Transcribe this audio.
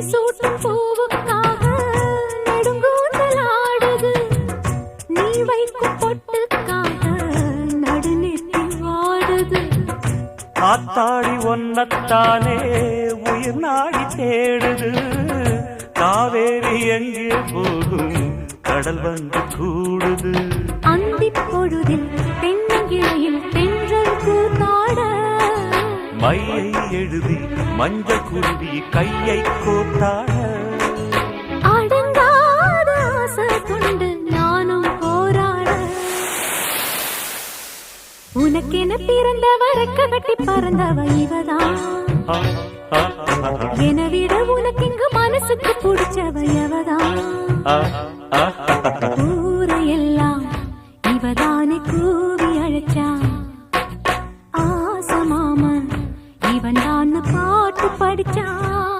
சூட்டும் பூவுக்காக நெடுங்கூந்தல் ஆடுது நீ வைக்கும் பொட்டுக்காக நடுநெத்தி வாடுது. ஆத்தாடி ஒன்னத்தானே உயிர் நாடி தேடுது. காவேரி எங்கே போகும்? கடல் வந்து கூடுது. அந்திப் பொழுதில் மையை எழுதி மஞ்ச குருவி கையை கோத்தாட. அடங்காத ஆசை கொண்டு நானும் போராட. உனக்கென பிறந்தவ ரெக்க கட்டி பறந்தவ இவதான் என விட உனக்கு இங்கு மனசுக்கு பிடிச்சவ ஊரையெல்லாம் இவதானே கூவி அழைச்சா? அவன் தான் பாட்டு படிச்சான்.